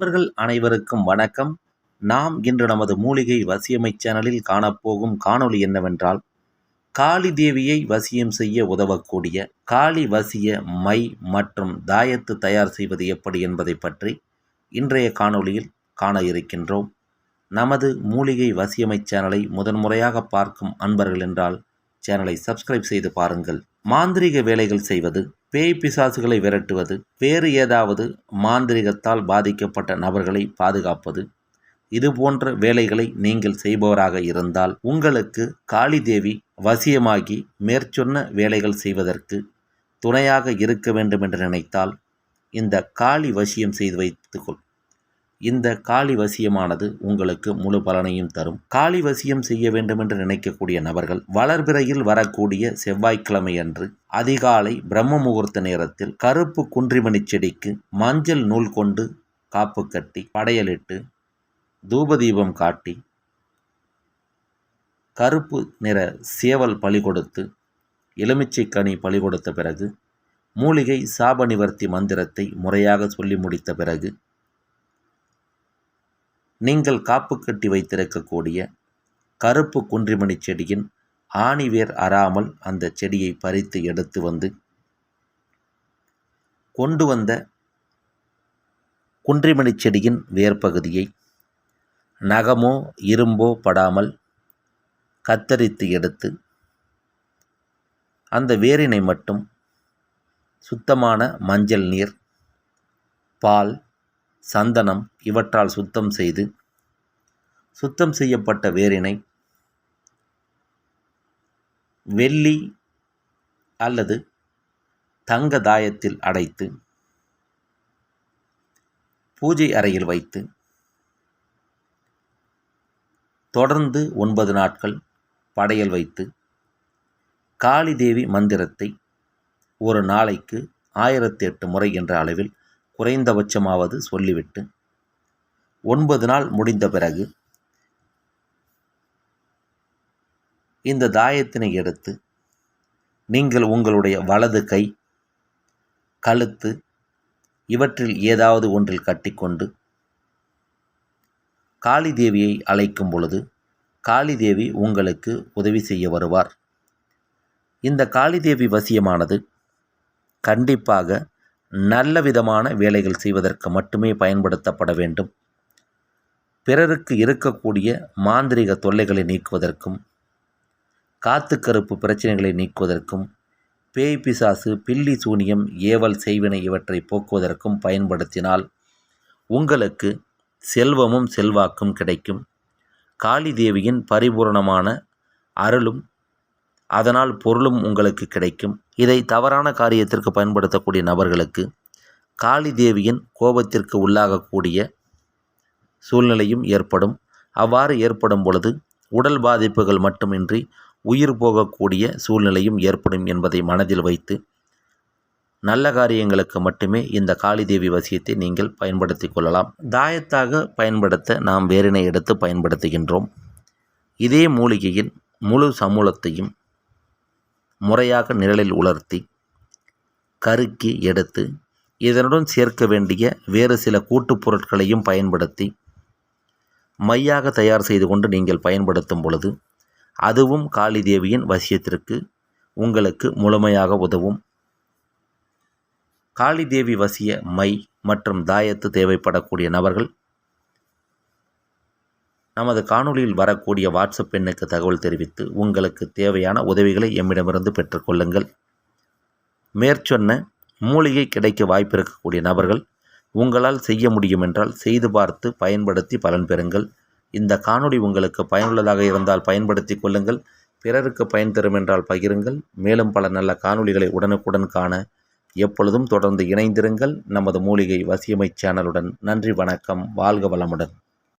நண்பர்கள் அனைவருக்கும் வணக்கம். நாம் இன்று நமது மூலிகை வசியமை சேனலில் காணப்போகும் காணொளி என்னவென்றால் காளி தேவியை வசியம் செய்ய உதவக்கூடிய காளி வசிய மை மற்றும் தாயத்து தயார் செய்வது எப்படி என்பதை பற்றி இன்றைய காணொளியில் காண இருக்கின்றோம். நமது மூலிகை வசியமை சேனலை முதன்முறையாக பார்க்கும் அன்பர்கள் என்றால் சேனலை சப்ஸ்கிரைப் செய்து பாருங்கள். மாந்திரீக வேலைகள் செய்வது பேய் பிசாசுகளை விரட்டுவது வேறு ஏதாவது மாந்திரிகத்தால் பாதிக்கப்பட்ட நபர்களை பாதுகாப்பது இது போன்ற வேலைகளை நீங்கள் செய்பவராக இருந்தால் உங்களுக்கு காளி தேவி வசியமாகி மேற்சொன்ன வேலைகள் செய்வதற்கு துணையாக இருக்க வேண்டும் என்று நினைத்தால் இந்த காளி வசியம் செய்து வைத்துக்கொள் இந்த காளி வசியமானது உங்களுக்கு முழு பலனையும் தரும். காளி வசியம் செய்ய வேண்டும் என்று நினைக்கக்கூடிய நபர்கள் வளர்பிறையில் வரக்கூடிய செவ்வாய்க்கிழமை அன்று அதிகாலை பிரம்ம முகூர்த்த நேரத்தில் கருப்பு குன்றிமணி செடிக்கு மஞ்சள் நூல் கொண்டு காப்பு கட்டி படையலிட்டு தூபதீபம் காட்டி கருப்பு நிற சேவல் பலி கொடுத்து எலுமிச்சை கனி பலி கொடுத்த பிறகு மூலிகை சாப நிவர்த்தி மந்திரத்தை முறையாக சொல்லி முடித்த பிறகு நீங்கள் காப்பு கட்டி வைத்திருக்கக்கூடிய கருப்பு குன்றிமணி செடியின் ஆணிவேர் அறாமல் அந்த செடியை பறித்து எடுத்து வந்து கொண்டு வந்த குன்றிமணி செடியின் வேர்பகுதியை நகமோ இரும்போ படாமல் கத்தரித்து எடுத்து அந்த வேரினை மட்டும் சுத்தமான மஞ்சள் நீர் பால் சந்தனம் இவற்றால் சுத்தம் செய்து சுத்தம் செய்யப்பட்ட வேரினை வெள்ளி அல்லது தங்க தாயத்தில் அடைத்து பூஜை அறையில் வைத்து தொடர்ந்து ஒன்பது நாட்கள் படையல் வைத்து காளி தேவி மந்திரத்தை ஒரு நாளைக்கு ஆயிரத்தி எட்டு முறை என்ற அளவில் குறைந்தபட்சமாவது சொல்லிவிட்டு ஒன்பது நாள் முடிந்த பிறகு இந்த தாயத்தினை எடுத்து நீங்கள் உங்களுடைய வலது கை கழுத்து இவற்றில் ஏதாவது ஒன்றில் கட்டிக்கொண்டு காளி தேவியை அழைக்கும் பொழுது காளி தேவி உங்களுக்கு உதவி செய்ய வருவார். இந்த காளி தேவி வசியமானது கண்டிப்பாக நல்ல விதமான வேலைகள் செய்வதற்கு மட்டுமே பயன்படுத்தப்பட வேண்டும். பிறருக்கு இருக்கக்கூடிய மாந்திரிக தொல்லைகளை நீக்குவதற்கும் காத்து கருப்பு பிரச்சனைகளை நீக்குவதற்கும் பேய் பிசாசு பில்லி சூனியம் ஏவல் செய்வினை இவற்றை போக்குவதற்கும் பயன்படுத்தினால் உங்களுக்கு செல்வமும் செல்வாக்கும் கிடைக்கும். காளி தேவியின் பரிபூரணமான அருளும் அதனால் பொருளும் உங்களுக்கு கிடைக்கும். இதை தவறான காரியத்திற்கு பயன்படுத்தக்கூடிய நபர்களுக்கு காளி தேவியின் கோபத்திற்கு உள்ளாகக்கூடிய சூழ்நிலையும் ஏற்படும். அவ்வாறு ஏற்படும் பொழுது உடல் பாதிப்புகள் மட்டுமின்றி உயிர் போகக்கூடிய சூழ்நிலையும் ஏற்படும் என்பதை மனதில் வைத்து நல்ல காரியங்களுக்கு மட்டுமே இந்த காளி தேவி வசியத்தை நீங்கள் பயன்படுத்தி கொள்ளலாம். தாயத்தாக பயன்படுத்த நாம் வேறினை எடுத்து பயன்படுத்துகின்றோம். இதே மூலிகையின் முழு சமூலத்தையும் முறையாக நிழலில் உலர்த்தி கருக்கி எடுத்து இதனுடன் சேர்க்க வேண்டிய வேறு சில கூட்டுப் பொருட்களையும் பயன்படுத்தி மையாக தயார் செய்து கொண்டு நீங்கள் பயன்படுத்தும் பொழுது அதுவும் காளி தேவியின் வசியத்திற்கு உங்களுக்கு முழுமையாக உதவும். காளி தேவி வசிய மை மற்றும் தாயத்து தேவைப்படக்கூடிய நபர்கள் நமது காணொலியில் வரக்கூடிய வாட்ஸ்அப் எண்ணுக்கு தகவல் தெரிவித்து உங்களுக்கு தேவையான உதவிகளை எம்மிடமிருந்து பெற்றுக்கொள்ளுங்கள் மேற்சொன்ன மூலிகை கிடைக்க வாய்ப்பு இருக்கக்கூடிய நபர்கள் உங்களால் செய்ய முடியும் என்றால் செய்து பார்த்து பயன்படுத்தி பலன் பெறுங்கள். இந்த காணொளி உங்களுக்கு பயனுள்ளதாக இருந்தால் பயன்படுத்தி கொள்ளுங்கள். பிறருக்கு பயன் தரும் என்றால் பகிருங்கள். மேலும் பல நல்ல காணொளிகளை உடனுக்குடன் காண எப்பொழுதும் தொடர்ந்து இணைந்திருங்கள். நமது மூலிகை வசியமை சேனலுடன் நன்றி வணக்கம். வாழ்க வளமுடன்.